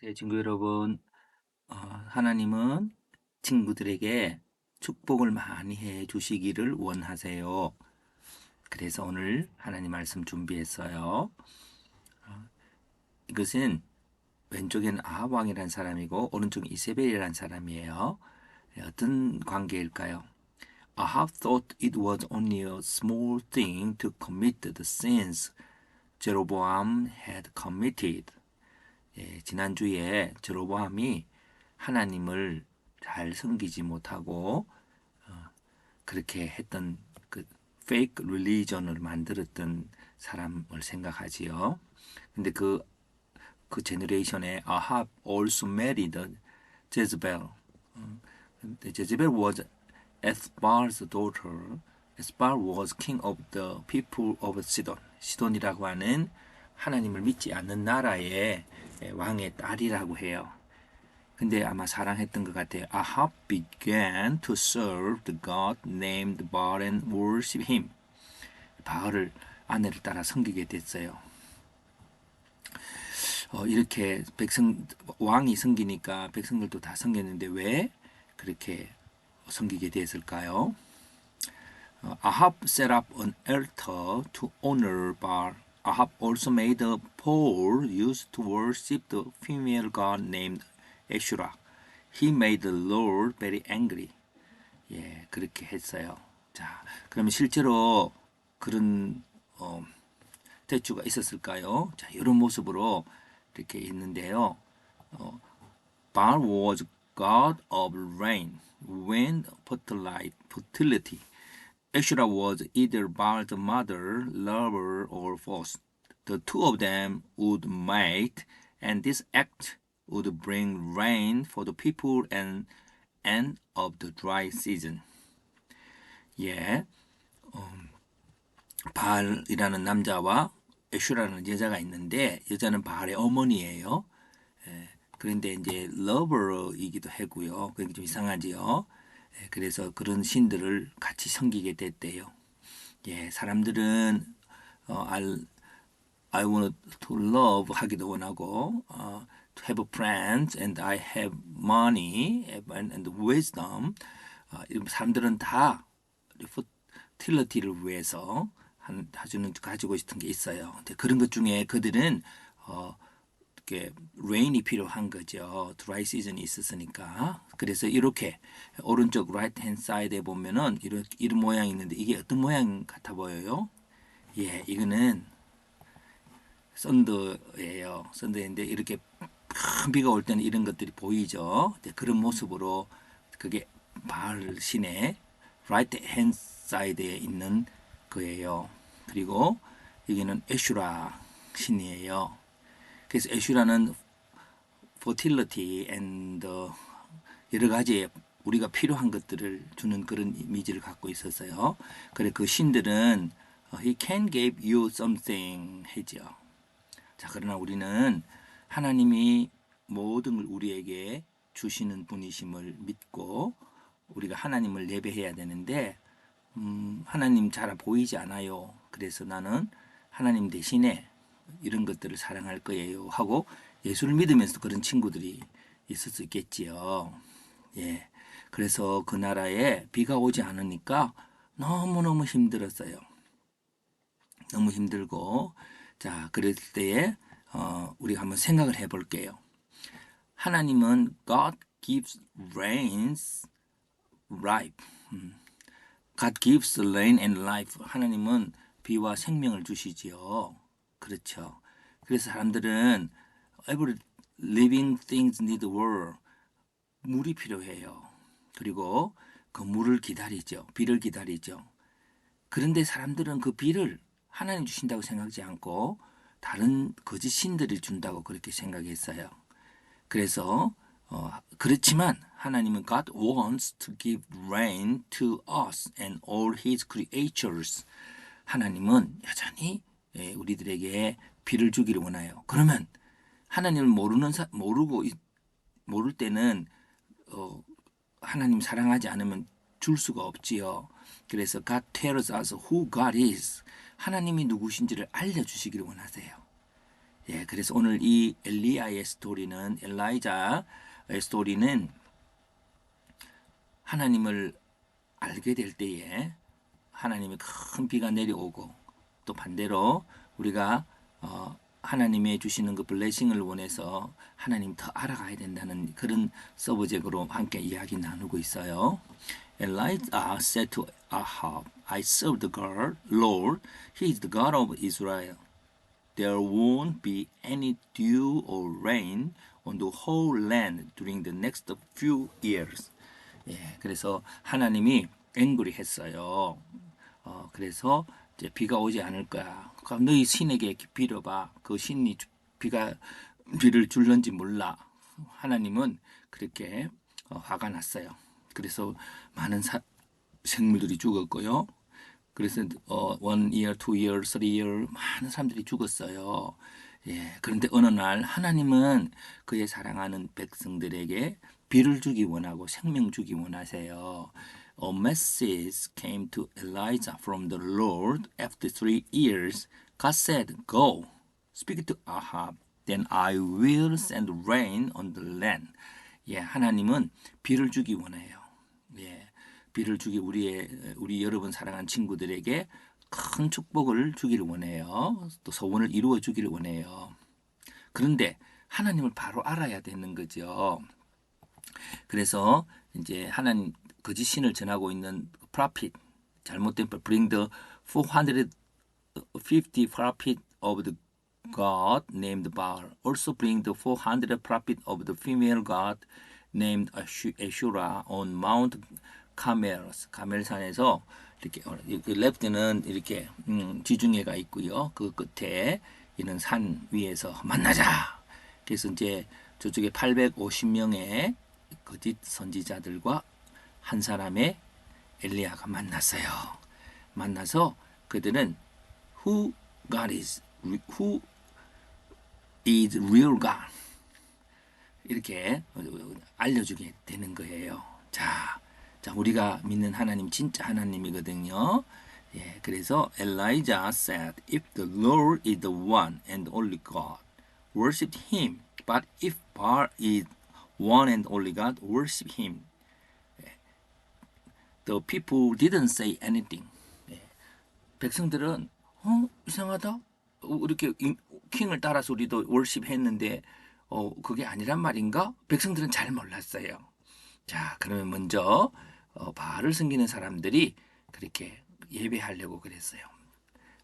네, 친구 여러분, 어, 하나님은 친구들에게 축복을 많이 해 주시기를 원하세요. 그래서 오늘 하나님 말씀 준비했어요. 어, 이것은 왼쪽에는 아합 왕이라는 사람이고 오른쪽에 이세벨이라는 사람이에요. 네, 어떤 관계일까요? Ahab thought it was only a small thing to commit the sins Jeroboam had committed. 예, 지난주에 제로보암이 하나님을 잘 섬기지 못하고 어, 그렇게 했던 그 페이크 릴리전을 만들었던 사람을 생각하지요. 근데 그, 그 제너레이션에 아합 also married Jezebel. 어, 근데 Jezebel was Ethbal's daughter. Ethbal was king of the people of Sidon. 시돈이라고 하는 하나님을 믿지 않는 나라의 왕의 딸이라고 해요. 근데 아마 사랑했던 것 같아요. Ahab began to serve the god named Baal and worship him. 바알을 아내를 따라 섬기게 됐어요. 어, 이렇게 백성 왕이 섬기니까 백성들도 다 섬겼는데 왜 그렇게 섬기게 됐을까요? 어, Ahab set up an altar to honor Baal. Ahab also made a pole used to worship the female god named Ashura. He made the Lord very angry. 예, 그렇게 했어요. 자, 그러면 실제로 그런 어, 대추가 있었을까요? 자, 이런 모습으로 이렇게 있는데요. 어, Baal was god of rain, wind, fertility. fertility. Ashura was either Baal's mother, lover, or foe. The two of them would mate, and this act would bring rain for the people and end of the dry season. 예, 음, 바알이라는 남자와 애슈라는 여자가 있는데 여자는 바알의 어머니예요. 예, 그런데 이제 러버이기도 하고요. 그게 좀 이상하지요. 예, 그래서 그런 신들을 같이 섬기게 됐대요. 예, 사람들은 어, I, I want to love 하기도 원하고 어, to have friends and I have money and, and wisdom. 어, 사람들은 다 fertility를 위해서 한, 가지고 있던 게 있어요. 그런 것 중에 그들은 어, 이렇게 레인이 필요한 거죠. 드라이 시즌이 있었으니까. 그래서 이렇게 오른쪽 라이트 핸 사이드에 보면은 이런 이런 모양이 있는데 이게 어떤 모양 같아 보여요? 예, 이거는 썬더예요. 썬더인데 이렇게 큰 비가 올 때는 이런 것들이 보이죠. 네, 그런 모습으로 그게 바알 신의 라이트 핸 사이드에 있는 거예요. 그리고 여기는 에슈라 신이에요. 그래서 에슈라는 fertility and 여러 가지 우리가 필요한 것들을 주는 그런 이미지를 갖고 있었어요. 그래 그 신들은 he can give you something 해죠. 자 그러나 우리는 하나님이 모든 걸 우리에게 주시는 분이심을 믿고 우리가 하나님을 예배해야 되는데 음, 하나님 잘 보이지 않아요. 그래서 나는 하나님 대신에 이런 것들을 사랑할 거예요 하고 예수를 믿으면서 그런 친구들이 있을 수 있겠지요. 예. 그래서 그 나라에 비가 오지 않으니까 너무너무 힘들었어요. 너무 힘들고 자, 그럴 때에 어, 우리가 한번 생각을 해 볼게요. 하나님은 God gives rains life. 음. God gives rain and life. 하나님은 비와 생명을 주시지요. 그렇죠. 그래서 사람들은 every living things need water. 물이 필요해요. 그리고 그 물을 기다리죠. 비를 기다리죠. 그런데 사람들은 그 비를 하나님 주신다고 생각하지 않고 다른 거짓 신들이 준다고 그렇게 생각했어요. 그래서 어, 그렇지만 하나님은 God wants to give rain to us and all His creatures. 하나님은 여전히 예, 우리들에게 비를 주기를 원해요. 그러면 하나님을 모르는 사, 모르고 모를 때는 어, 하나님 사랑하지 않으면 줄 수가 없지요. 그래서 God tells us who God is. 하나님이 누구신지를 알려주시기를 원하세요. 예, 그래서 오늘 이 엘리야의 스토리는 엘라이자의 스토리는 하나님을 알게 될 때에 하나님의 큰 비가 내려오고 또 반대로 우리가 어, 하나님의 주시는 그 블레싱을 원해서 하나님 더 알아가야 된다는 그런 서브젝으로 함께 이야기 나누고 있어요. Elijah said to Ahab, I serve the God, Lord, He is the God of Israel. There won't be any dew or rain on the whole land during the next few years. 예, 그래서 하나님이 앵그리 했어요. 어, 그래서 비가 오지 않을 거야. 그럼 너희 신에게 빌어봐. 그 신이 주- 비가 비를 줄는지 몰라. 하나님은 그렇게 어, 화가 났어요. 그래서 많은 사- 생물들이 죽었고요. 그래서 어, one year, two year, three year 많은 사람들이 죽었어요. 예. 그런데 어느 날 하나님은 그의 사랑하는 백성들에게 비를 주기 원하고 생명 주기 원하세요. A message came to Elijah from the Lord after three years. God said, Go, speak to Ahab, then I will send rain on the land. 예, 하나님은 비를 주기 원해요. 예, 비를 주기 우리의 우리 여러분 사랑하는 친구들에게 큰 축복을 주기를 원해요. 또 소원을 이루어 주기를 원해요. 그런데 하나님을 바로 알아야 되는 거죠. 그래서 이제 하나님 거짓 신을 전하고 있는 프라핏 잘못된 bring the 450 prophet of the God named Baal also bring the 400 prophet of the female God named Ashu- Ashura on Mount Carmel 가멜산에서 이렇게 어, 그 레프트는 이렇게 음, 지중해가 있고요. 그 끝에 있는 산 위에서 만나자. 그래서 이제 저쪽에 850명의 거짓 선지자들과 한 사람의 엘리야가 만났어요. 만나서 그들은 who God is, who is real God 이렇게 알려주게 되는 거예요. 자, 자 우리가 믿는 하나님 진짜 하나님이거든요. 예, 그래서 Elijah said, "If the Lord is the one and only God, worship Him. But if Baal is one and only God, worship Him." 예. The people didn't say anything. 예. 백성들은 어 이상하다. 어, 이렇게 인- 킹을 따라서 우리도 월십 했는데 어 그게 아니란 말인가? 백성들은 잘 몰랐어요. 자, 그러면 먼저 어, 바알을 섬기는 사람들이 그렇게 예배하려고 그랬어요.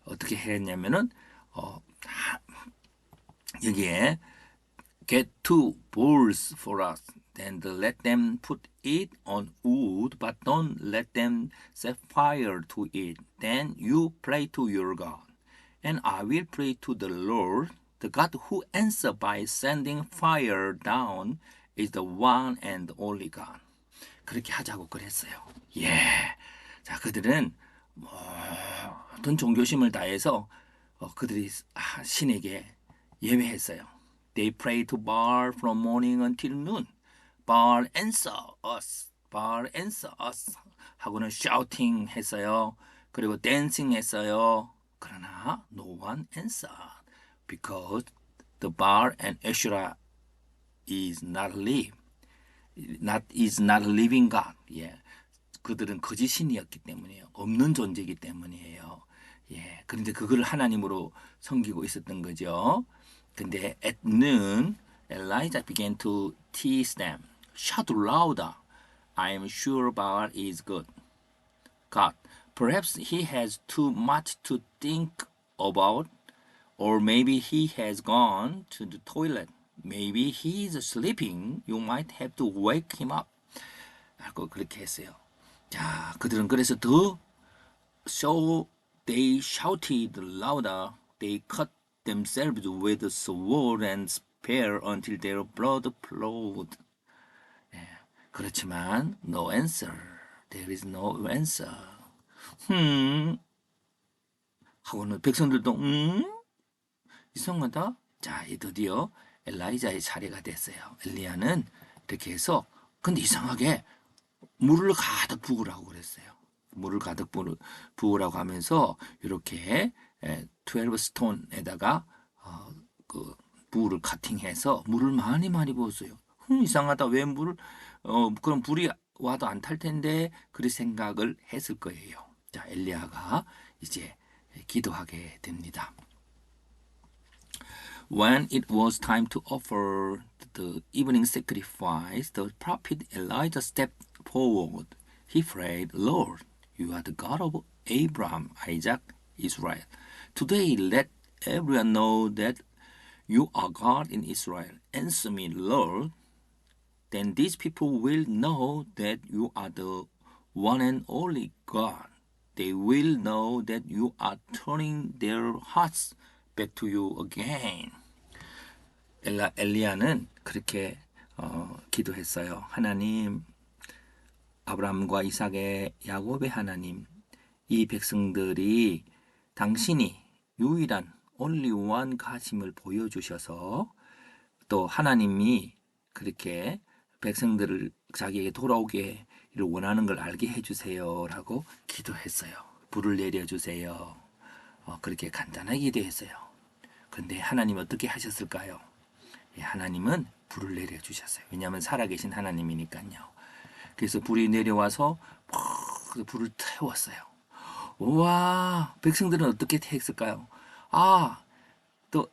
어떻게 했냐면은 어, 하- 여기에 get two bowls for us, then let them put it on wood, but don't let them set fire to it. Then you pray to your God, and I will pray to the Lord. The God who answers by sending fire down is the one and only God. 그렇게 하자고 그랬어요. 예. 자, 그들은 모든 종교심을 다해서 어, 그들이 아, 신에게 예배했어요. They pray to Baal from morning until noon. Baal answer us. Baal answer us. 하고는 shouting 했어요. 그리고 dancing 했어요. 그러나 no one answered because the Baal and Asherah is not live. not is not living God. 예. 그들은 거짓 신이었기 때문이에요. 없는 존재이기 때문이에요. 예. 그런데 그걸 하나님으로 섬기고 있었던 거죠. 근데 at noon, Elijah began to tease them. Shout louder. I am sure Baal is good. God, perhaps he has too much to think about, or maybe he has gone to the toilet. Maybe he is sleeping. You might have to wake him up. 하고 그렇게 했어요. 자, 그들은 그래서 더 so they shouted louder. They cut themselves with sword and spear until their blood flowed. 예, 그렇지만 no answer. There is no answer. 음. 하고는 백성들도 음 이상하다. 자, 이 드디어 엘라이자의 차례가 됐어요. 엘리야는 이렇게 해서 근데 이상하게 물을 가득 부으라고 그랬어요. 물을 가득 부- 부으라고 하면서 이렇게 12 스톤에다가 어, 그 불을 카팅해서 물을 많이 많이 부었어요. 흠, 이상하다. 왜 물을 어 그럼 불이 와도 안 탈 텐데 그런 생각을 했을 거예요. 자, 엘리야가 이제 기도하게 됩니다. When it was time to offer the evening sacrifice, the prophet Elijah stepped forward. He prayed, Lord, you are the God of Abraham, Isaac, Israel. Today let everyone know that you are God in Israel. Answer me, Lord. Then these people will know that you are the one and only God. They will know that you are turning their hearts back to you again. 엘라, 엘리야는 그렇게 어, 기도했어요. 하나님, 아브라함과 이삭의 야곱의 하나님, 이 백성들이 당신이 유일한 only one 가심을 보여주셔서 또 하나님이 그렇게 백성들을 자기에게 돌아오게 를 원하는 걸 알게 해주세요라고 기도했어요. 불을 내려주세요. 어, 그렇게 간단하게 기도했어요. 그런데 하나님 어떻게 하셨을까요? 예, 하나님은 불을 내려주셨어요. 왜냐하면 살아계신 하나님이니까요. 그래서 불이 내려와서 푹 불을 태웠어요. 우와, 백성들은 어떻게 했을까요? 아, 또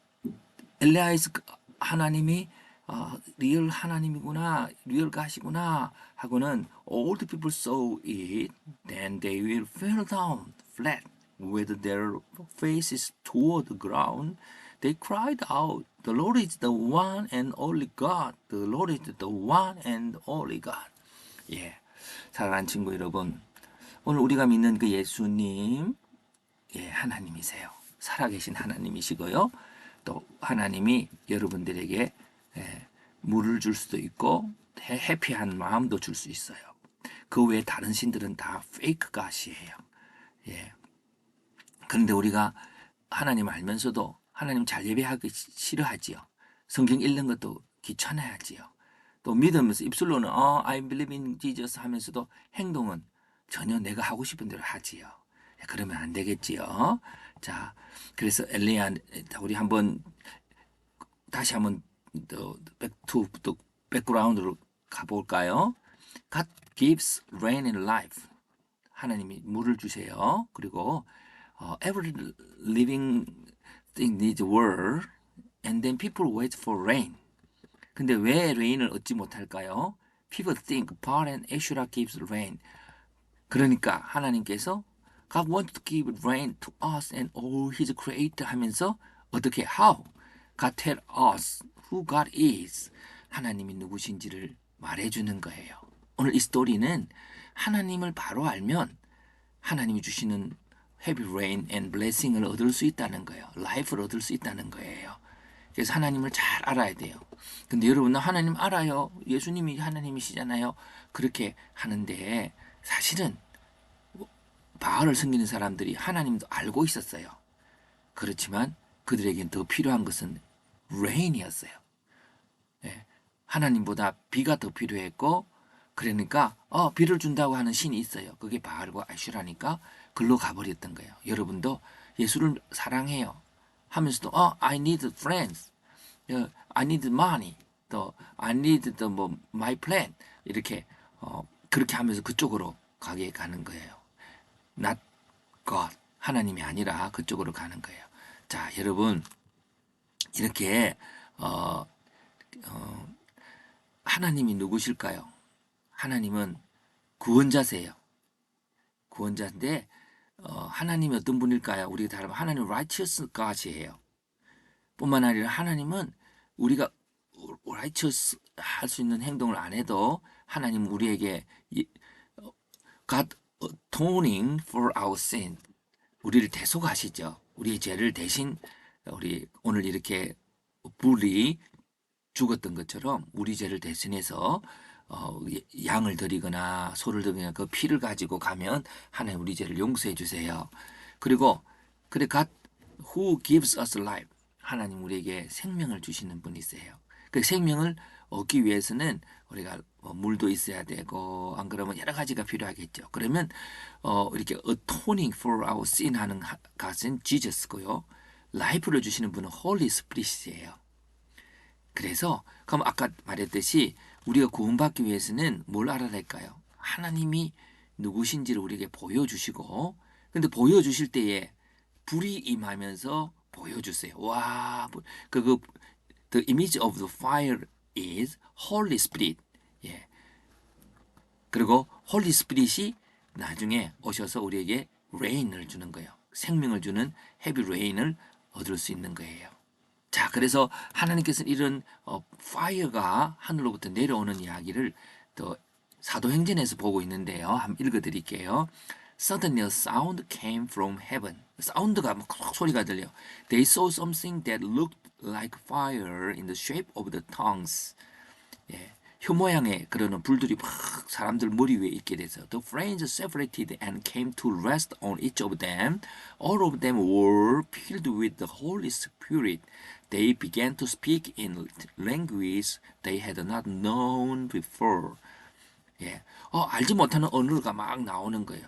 엘리야스 하나님이 아, 리얼 하나님이구나, 리얼 가시구나 하고는 all the people saw it, then they will fall down flat with their faces toward the ground. They cried out, The Lord is the one and only God. The Lord is the one and only God. 예, 사랑하는 친구 여러분, 오늘 우리가 믿는 그 예수님, 예, 하나님이세요. 살아계신 하나님이시고요. 또 하나님이 여러분들에게 예, 물을 줄 수도 있고 해- 해피한 마음도 줄 수 있어요. 그 외에 다른 신들은 다 페이크 갓이에요. 예. 그런데 우리가 하나님 알면서도 하나님 잘 예배하기 시- 싫어하지요. 성경 읽는 것도 귀찮아하지요. 또 믿으면서 입술로는 어, I believe in Jesus 하면서도 행동은 전혀 내가 하고 싶은 대로 하지요. 예, 그러면 안 되겠지요. 자, 그래서 엘리야 우리 한번 다시 한번 또 백투 또 백그라운드로 가볼까요? God gives rain and life. 하나님이 물을 주세요. 그리고 어, every living thing needs water, and then people wait for rain. 근데 왜 레인을 얻지 못할까요? People think Baal and Asherah gives rain. 그러니까 하나님께서 God wants to give rain to us and all His creator 하면서 어떻게 how? God tell us who God is. 하나님이 누구신지를 말해주는 거예요. 오늘 이 스토리는 하나님을 바로 알면 하나님이 주시는 heavy rain and blessing을 얻을 수 있다는 거예요. life를 얻을 수 있다는 거예요. 그래서 하나님을 잘 알아야 돼요. 근데 여러분, 나 하나님 알아요. 예수님이 하나님이시잖아요. 그렇게 하는데 사실은 바알을 섬기는 사람들이 하나님도 알고 있었어요. 그렇지만 그들에겐 더 필요한 것은 rain이었어요. 예, 하나님보다 비가 더 필요했고 그러니까 어 비를 준다고 하는 신이 있어요. 그게 바알과 아슈라니까 글로 가버렸던 거예요. 여러분도 예수를 사랑해요. 하면서도 어 I need friends, 어, I need money, 또 I need the 뭐 my plan 이렇게 어 그렇게 하면서 그쪽으로 가게 가는 거예요. not God 하나님이 아니라 그쪽으로 가는 거예요. 자 여러분 이렇게 어, 어, 하나님이 누구실까요? 하나님은 구원자세요. 구원자인데 어, 하나님이 어떤 분일까요? 우리가 다 알면 하나님 righteous God이에요. 뿐만 아니라 하나님은 우리가 righteous 할 수 있는 행동을 안 해도 하나님 우리에게 이- 어, God atoning for our sin 우리를 대속하시죠. 우리의 죄를 대신 우리 오늘 이렇게 불이 죽었던 것처럼 우리 죄를 대신해서 어, 양을 드리거나 소를 드리거나 그 피를 가지고 가면 하나님 우리 죄를 용서해 주세요. 그리고 그래 God who gives us life 하나님 우리에게 생명을 주시는 분이세요. 그 생명을 얻기 위해서는 우리가 뭐 물도 있어야 되고 안 그러면 여러 가지가 필요하겠죠. 그러면 어, 이렇게 atoning for our sin 하는 하- 것은 Jesus고요. 라이프를 주시는 분은 홀리 스피릿이에요. 그래서 그럼 아까 말했듯이 우리가 구원받기 위해서는 뭘 알아야 될까요? 하나님이 누구신지를 우리에게 보여주시고 근데 보여주실 때에 불이 임하면서 보여주세요. 와, 그, 그 the image of the fire is Holy Spirit. 예. 그리고 홀리 스피릿이 나중에 오셔서 우리에게 레인을 주는 거예요. 생명을 주는 헤비 레인을 얻을 수 있는 거예요. 자, 그래서 하나님께서 이런 어, 파이어가 하늘로부터 내려오는 이야기를 또 사도행전에서 보고 있는데요. 한번 읽어드릴게요. Suddenly a sound came from heaven. 사운드가 막 소리가 들려. They saw something that looked like fire in the shape of the tongues. 예, 혀 모양의 그러는 불들이 막 사람들 머리 위에 있게 돼서 The flames separated and came to rest on each of them. All of them were filled with the Holy Spirit. They began to speak in language they had not known before. 예, 어, 알지 못하는 언어가 막 나오는 거예요.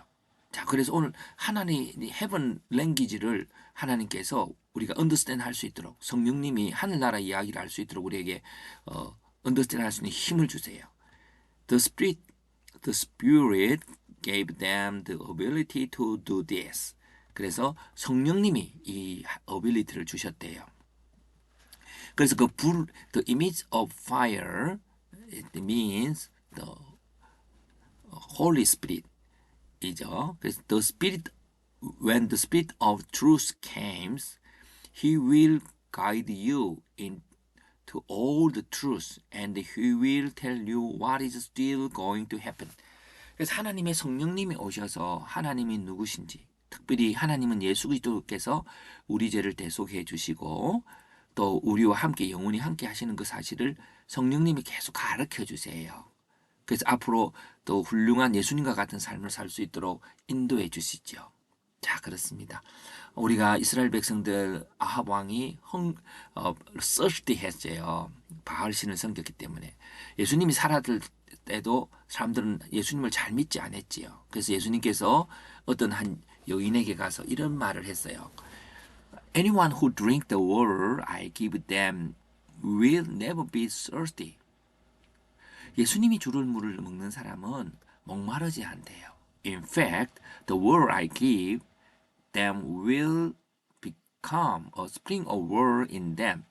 자, 그래서 오늘 하나님 헤븐 랭귀지를 하나님께서 우리가 언더스탠 할 수 있도록 성령님이 하늘나라 이야기를 할 수 있도록 우리에게 어, 언더스탠 할 수 있는 힘을 주세요. The Spirit, the Spirit gave them the ability to do this. 그래서 성령님이 이 어빌리티를 주셨대요. 그래서 그 불, the image of fire, it means the Holy Spirit. 이죠. 그래서 the spirit when the spirit of truth comes, he will guide you into all the truth and he will tell you what is still going to happen. 그래서 하나님의 성령님이 오셔서 하나님이 누구신지 특별히 하나님은 예수 그리스도께서 우리 죄를 대속해 주시고 또 우리와 함께 영원히 함께 하시는 그 사실을 성령님이 계속 가르쳐 주세요. 그래서 앞으로 또 훌륭한 예수님과 같은 삶을 살 수 있도록 인도해 주시죠. 자, 그렇습니다. 우리가 이스라엘 백성들 아합 왕이 헝, 어, 썰티 했어요. 바알 신을 섬겼기 때문에. 예수님이 살았을 때도 사람들은 예수님을 잘 믿지 않았지요. 그래서 예수님께서 어떤 한 여인에게 가서 이런 말을 했어요. Anyone who drink the water I give them will never be thirsty. 예수님이 주를 물을 먹는 사람은 목마르지 않대요. In fact, the water I give them will become a spring of water in them.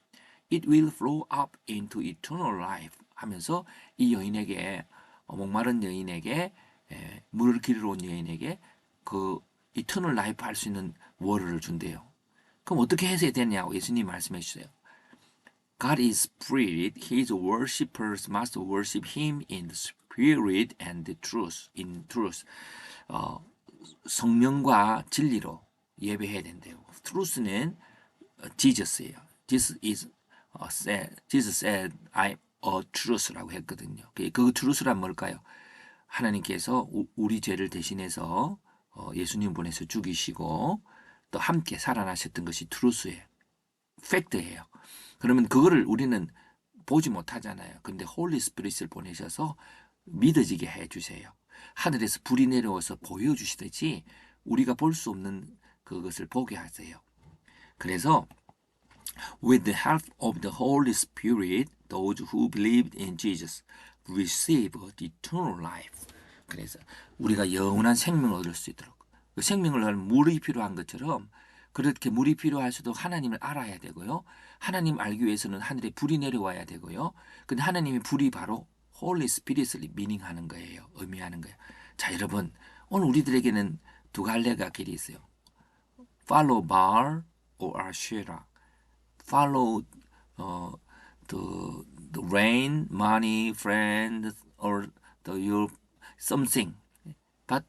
It will flow up into eternal life. 하면서 이 여인에게 어, 목마른 여인에게 에, 물을 기르러 온 여인에게 그 이터널 라이프 할 수 있는 워를 준대요. 그럼 어떻게 해야 되냐고 예수님 말씀해 주세요. God is spirit. His worshippers must worship Him in the spirit and the truth. In truth. 어, 성령과 진리로 예배해야 된대요. truth는 Jesus예요. Jesus is uh, said. Jesus said, "I'm a truth라고 했거든요. 그, 그 truth란 뭘까요? 하나님께서 우- 우리 죄를 대신해서 어, 예수님 보내서 죽이시고 또 함께 살아나셨던 것이 truth예요. 팩트예요. 그러면 그거를 우리는 보지 못하잖아요. 근데 홀리 스피릿을 보내셔서 믿어지게 해 주세요. 하늘에서 불이 내려와서 보여주시듯이 우리가 볼 수 없는 그것을 보게 하세요. 그래서 with the help of the Holy Spirit, those who believed in Jesus receive eternal life. 그래서 우리가 영원한 생명을 얻을 수 있도록 그 생명을 얻는 물이 필요한 것처럼 그렇게 물이 필요할 수도 하나님을 알아야 되고요. 하나님 알기 위해서는 하늘에 불이 내려와야 되고요. 근데 하나님의 불이 바로 홀리 스피릿을 미닝하는 거예요. 의미하는 거예요. 자, 여러분, 오늘 우리들에게는 두 갈래가 길이 있어요. Follow Baal or Asherah. follow uh, the the rain, money, friends, or the your something. But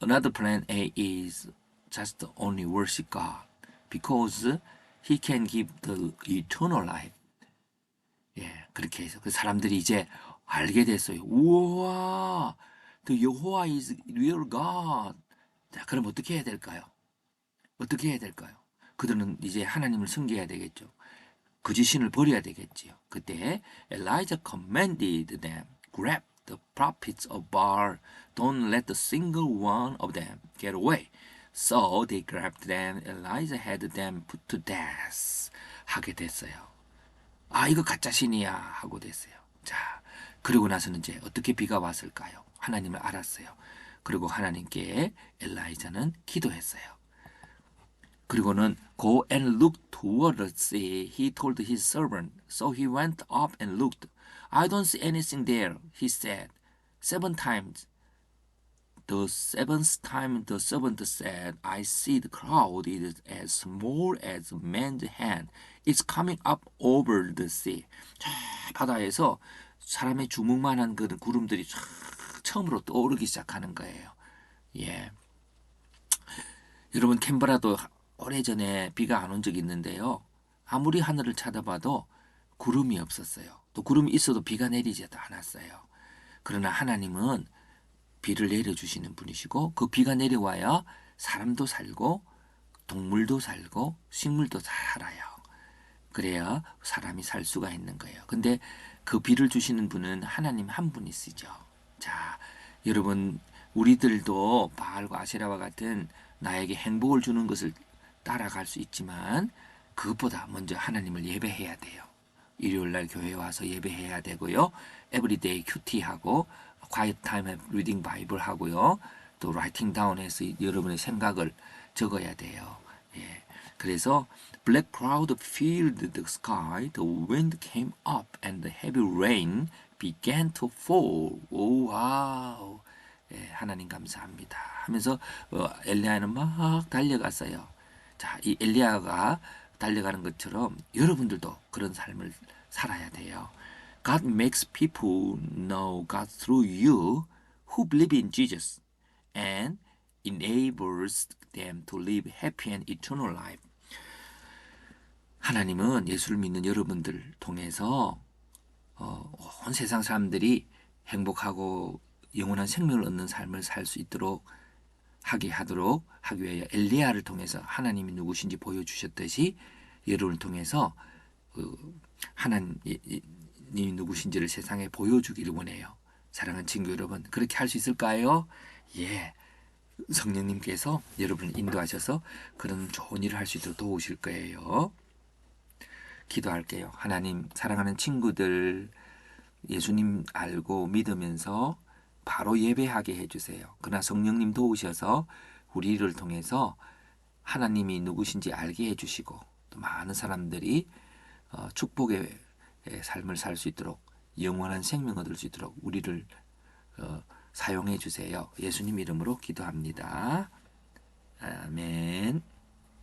another plan A is just only worship God because He can give the eternal life. 예, 그렇게 해서 그 사람들이 이제 알게 됐어요. 우와, the 여호와 is real God. 자, 그럼 어떻게 해야 될까요? 어떻게 해야 될까요? 그들은 이제 하나님을 섬겨야 되겠죠. 거짓신을 버려야 되겠지요. 그때 Elijah commanded them, grab the prophets of Baal, don't let a single one of them get away. So they grabbed them. Elijah had them put to death. 하게 됐어요. 아 이거 가짜 신이야 하고 됐어요. 자 그리고 나서는 이제 어떻게 비가 왔을까요? 하나님을 알았어요. 그리고 하나님께 엘라이자는 기도했어요. 그리고는 go and look toward the sea. He told his servant. So he went up and looked. I don't see anything there, he said. Seven times. The seventh time the servant said, I see the cloud is as small as a man's hand. It's coming up over the sea. 저 바다에서 사람의 주먹만한 그 구름들이 쫙 처음으로 떠오르기 시작하는 거예요. 예. 여러분 캔버라도 오래전에 비가 안 온 적이 있는데요. 아무리 하늘을 쳐다봐도 구름이 없었어요. 또 구름이 있어도 비가 내리지도 않았어요. 그러나 하나님은 비를 내려주시는 분이시고 그 비가 내려와야 사람도 살고 동물도 살고 식물도 살아요. 그래야 사람이 살 수가 있는 거예요. 근데 그 비를 주시는 분은 하나님 한 분이시죠. 자, 여러분 우리들도 바알과 아세라와 같은 나에게 행복을 주는 것을 따라갈 수 있지만 그것보다 먼저 하나님을 예배해야 돼요. 일요일 날 교회 와서 예배해야 되고요. 에브리데이 큐티하고 quiet time reading 하고요. 또 writing down해서 여러분의 생각을 적어야 돼요. 예. 그래서 black cloud filled the sky, the wind came up and the heavy rain began to fall. 오 와우. 예, 하나님 감사합니다. 하면서 어, 엘리야는 막 달려갔어요. 자, 이 엘리야가 달려가는 것처럼 여러분들도 그런 삶을 살아야 돼요. God makes people know God through you who believe in Jesus and enables them to live happy and eternal life. 하나님은 예수를 믿는 여러분들 통해서 어, 온 세상 사람들이 행복하고 영원한 생명을 얻는 삶을 살 수 있도록 하게 하도록 하기 위하여 엘리야를 통해서 하나님이 누구신지 보여주셨듯이 여러분을 통해서 그 하나님이 누구신지를 세상에 보여주기를 원해요. 사랑하는 친구 여러분, 그렇게 할 수 있을까요? 예. 성령님께서 여러분을 인도하셔서 그런 좋은 일을 할 수 있도록 도우실 거예요. 기도할게요. 하나님, 사랑하는 친구들, 예수님 알고 믿으면서 바로 예배하게 해주세요. 그러나 성령님 도우셔서 우리를 통해서 하나님이 누구신지 알게 해주시고 또 많은 사람들이 어, 축복의 삶을 살 수 있도록 영원한 생명 얻을 수 있도록 우리를 어, 사용해 주세요. 예수님 이름으로 기도합니다. 아멘.